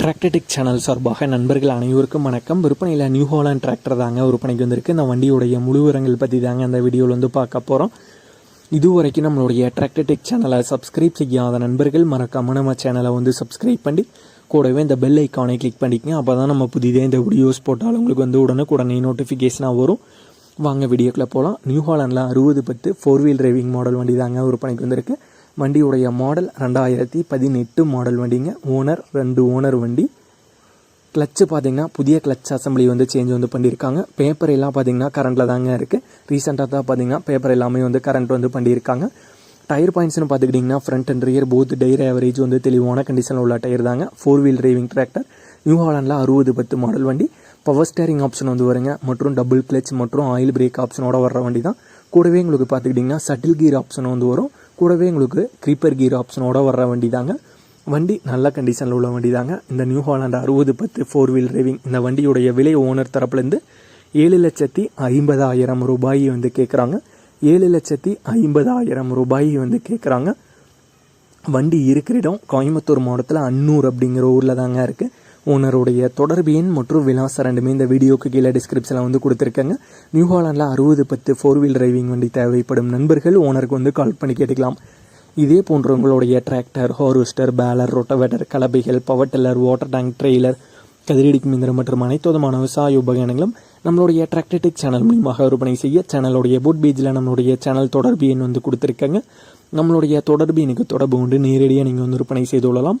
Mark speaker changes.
Speaker 1: டிராக்டடிக் channel சார்பாக நண்பர்கள் அனைவருக்கும் வணக்கம். விற்பனையில் நியூ ஹாலண்ட் டிராக்டர் தாங்க விற்பனைக்கு வந்திருக்கு. இந்த வண்டியுடைய முழு விவரங்கள் பற்றி தாங்க அந்த வீடியோவில் வந்து பார்க்க போகிறோம் இதுவரைக்கும் நம்மளுடைய டிராக்டடிக் சேனலை சப்ஸ்கிரைப் செய்யாத நண்பர்கள் மறக்காம நம்ம சேனலை வந்து சப்ஸ்கிரைப் பண்ணி கூடவே இந்த பெல் ஐக்கானை கிளிக் பண்ணிக்கங்க. அப்போ தான் நம்ம புதிதாக இந்த வீடியோஸ் போட்டாலும் உங்களுக்கு வந்து உடனுக்குடனே நோட்டிஃபிகேஷனாக வரும். வாங்க வீடியோக்குள்ளே போகலாம் நியூ ஹாலண்டில் அறுபது பத்து ஃபோர் வீல் டிரைவிங் மாடல் வண்டி தாங்க விற்பனைக்கு வந்திருக்கு. வண்டியுடைய மாடல் ரெண்டாயிரத்தி பதினெட்டு மாடல் வண்டிங்க. ஓனர் ரெண்டு ஓனர் வண்டி. கிளச்சு பார்த்தீங்கன்னா புதிய கிளச் அசம்பிளி வந்து சேஞ்ச் வந்து பண்ணியிருக்காங்க பேப்பர் எல்லாம் பார்த்தீங்கன்னா கரண்ட்டில் தாங்க இருக்குது ரீசெண்டாக தான் பார்த்தீங்கன்னா பேப்பர் எல்லாமே வந்து கரண்ட் வந்து பண்ணியிருக்காங்க டயர் பாயிண்ட்ஸ்னு பார்த்துக்கிட்டிங்கன்னா front and rear both tyre average வந்து தெளிவான கண்டிஷனில் உள்ள டயர் தாங்க. Four wheel driving tractor new ஹாலண்டில் அறுபது பத்து மாடல் வண்டி. பவர் ஸ்டேரிங் ஆப்ஷன் வந்து வருங்க. மற்றும் டபுள் கிளச் மற்றும் ஆயில் பிரேக் ஆப்ஷனோட வர்ற வண்டி தான். கூடவே உங்களுக்கு பார்த்துக்கிட்டிங்கன்னா சட்டில் கீர் ஆப்ஷன் வந்து வரும். கூடவே உங்களுக்கு க்ரீப்பர் கீர் ஆப்ஷனோட வர்ற வண்டி தாங்க வண்டி நல்ல கண்டிஷனில் உள்ள வண்டி தாங்க இந்த நியூ ஹாலாண்ட் அறுபது பத்து ஃபோர் வீல் டிரைவிங் இந்த வண்டியுடைய விலை ஓனர் தரப்புலேருந்து ஏழு லட்சத்தி ஐம்பதாயிரம் ரூபாய் வந்து கேட்குறாங்க ஏழு லட்சத்தி ஐம்பதாயிரம் ரூபாய் வந்து கேட்குறாங்க வண்டி இருக்கிற இடம் கோயம்புத்தூர் மாவட்டத்தில் அன்னூர் அப்படிங்கிற ஊரில் தாங்க இருக்குது ஓனருடைய தொடர்பு எண் மற்றும் விலாசம் ரெண்டுமே இந்த வீடியோக்கு கீழே டிஸ்கிரிப்ஷனில் வந்து கொடுத்துருக்காங்க. நியூ அறுபது பத்து ஃபோர் வீல் டிரைவிங் வண்டி தேவைப்படும் நண்பர்கள் ஓனருக்கு வந்து கால் பண்ணி கேட்டுக்கலாம். இதே போன்ற உங்களுடைய tractor harvester baler rotavator கலபைகள் power tiller water tank trailer கதிரடிக்கு இயந்திரம் மற்றும் அனைத்து விதமான விவசாய உபகரணங்களும் நம்மளுடைய டிராக்டர்டெக் சேனல் மூலியமாக விற்பனை செய்ய சேனலுடைய புட் பேஜில் நம்மளுடைய சேனல் தொடர்பு எண் வந்து கொடுத்துருக்காங்க. நம்மளுடைய தொடர்பு எனக்கு தொடர்பு கொண்டு நேரடியாக நீங்கள் வந்து விற்பனை செய்து கொள்ளலாம்.